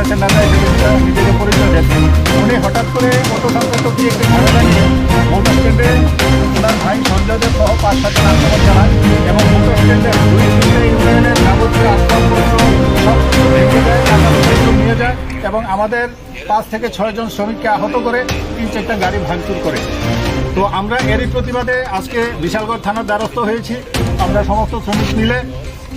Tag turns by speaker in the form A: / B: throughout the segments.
A: নিজেকে পরিচয় দেন উনি হঠাৎ করে অটো সংকটকে একটি নিয়ে মোটর স্ট্যান্ডে ওনার ভাই সঞ্জয়দের সহ পাঁচ আক্রমণ চালায় এবং মোটর দুই তিনটে ইউনিয়নের যাবতীয় আসবাবপত্র নিয়ে যায় এবং আমাদের পাঁচ থেকে ছয়জন শ্রমিককে আহত করে তিন চারটা গাড়ি ভাঙচুর করে। তো আমরা এরই প্রতিবাদে আজকে বিশালগড় থানার দ্বারস্থ হয়েছি। আমরা সমস্ত শ্রমিক মিলে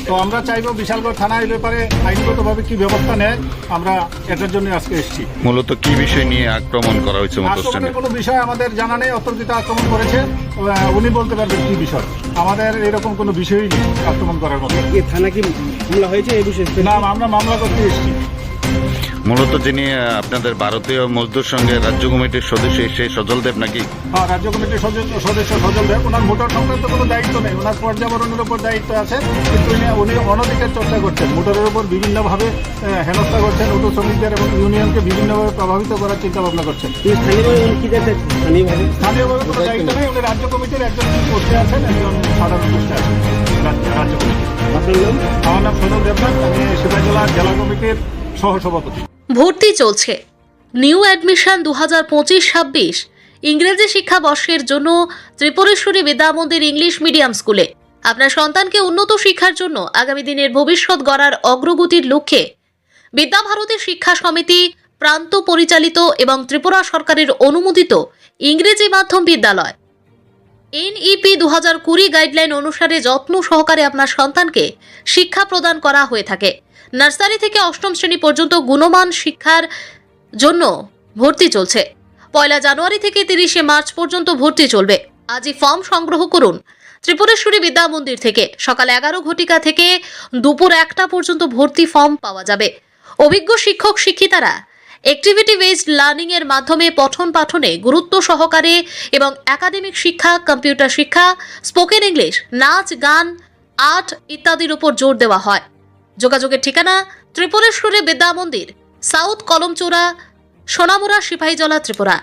A: তো আমরা চাইব বিশালগড় থানা এই ব্যাপারে আইনগতভাবে কি ব্যবস্থা নেয় আমরা এটার জন্য আজকে এসেছি।
B: মূলত কি বিষয় নিয়ে আক্রমণ করা হয়েছে
A: আক্রমণের কোনো বিষয় আমাদের জানা নেই অতর্কিত আক্রমণ করেছে উনি বলতে পারবেন কি বিষয়। আমাদের এরকম কোনো বিষয়ই নেই আক্রমণ করার মতো।
C: এ থানা কি হামলা হয়েছে এই বিষয়ে?
A: না আমরা মামলা করতে এসেছি।
B: মূলত যিনি আপনাদের ভারতীয় মজদুর সঙ্গে রাজ্য কমিটির সদস্য সেই সজল দেব নাকি?
A: হ্যাঁ রাজ্য কমিটির সদস্য সদস্য সজল দেব। ওনার মোটর সংক্রান্ত কোনো দায়িত্ব নেই। ওনার পর্যাবরণের উপর দায়িত্ব আছে। কিন্তু উনি- অনধিকার চর্চা করছেন। মোটরের উপর বিভিন্নভাবে হেনস্থা করছেন। অটো শ্রমিকদের এবং ইউনিয়নকে বিভিন্নভাবে প্রভাবিত করার চিন্তা ভাবনা করছেন
C: স্থানীয়ভাবে
A: কোনো দায়িত্ব নেই। উনি রাজ্য কমিটির একজন পোস্টে আছেন একজন সাধারণ পোস্টে আছেন। রাজ্য কমিটি। আমার নাম সজল দেবনাথ। আমি সিপাহীজলা জেলা কমিটির সহসভাপতি।
D: ভর্তি চলছে। নিউ অ্যাডমিশন দু হাজার পঁচিশ ছাব্বিশ ইংরেজি শিক্ষাবর্ষের জন্য ত্রিপুরেশ্বরী বিদ্যা মন্দির ইংলিশ মিডিয়াম স্কুলে। আপনার সন্তানকে উন্নত শিক্ষার জন্য আগামী দিনের ভবিষ্যৎ গড়ার অগ্রগতির লক্ষ্যে বিদ্যাভারতী শিক্ষা সমিতি, প্রান্ত পরিচালিত এবং ত্রিপুরা সরকারের অনুমোদিত ইংরেজি মাধ্যম বিদ্যালয়। এনইপি দু হাজার কুড়ি গাইডলাইন অনুসারে যত্ন সহকারে আপনার সন্তানকে শিক্ষা প্রদান করা হয়ে থাকে। নার্সারি থেকে অষ্টম শ্রেণি পর্যন্ত গুণমান শিক্ষার জন্য ভর্তি চলছে। পয়লা জানুয়ারি থেকে তিরিশে মার্চ পর্যন্ত ভর্তি চলবে। আজই ফর্ম সংগ্রহ করুন ত্রিপুরেশ্বরী বিদ্যা মন্দির থেকে। সকাল এগারো ঘটিকা থেকে দুপুর একটা পর্যন্ত ভর্তি ফর্ম পাওয়া যাবে। অভিজ্ঞ শিক্ষক শিক্ষিতারা অ্যাক্টিভিটি বেসড লার্নিং এর মাধ্যমে পঠন পাঠনে গুরুত্ব সহকারে এবং একাডেমিক শিক্ষা কম্পিউটার শিক্ষা স্পোকেন ইংলিশ নাচ, গান আর্ট ইত্যাদির উপর জোর দেওয়া হয়। যোগাযোগের ঠিকানা ত্রিপুরেশ্বরী বিদ্যা মন্দির, সাউথ কলমচোরা সোনামুরা সিপাহীজলা, ত্রিপুরা।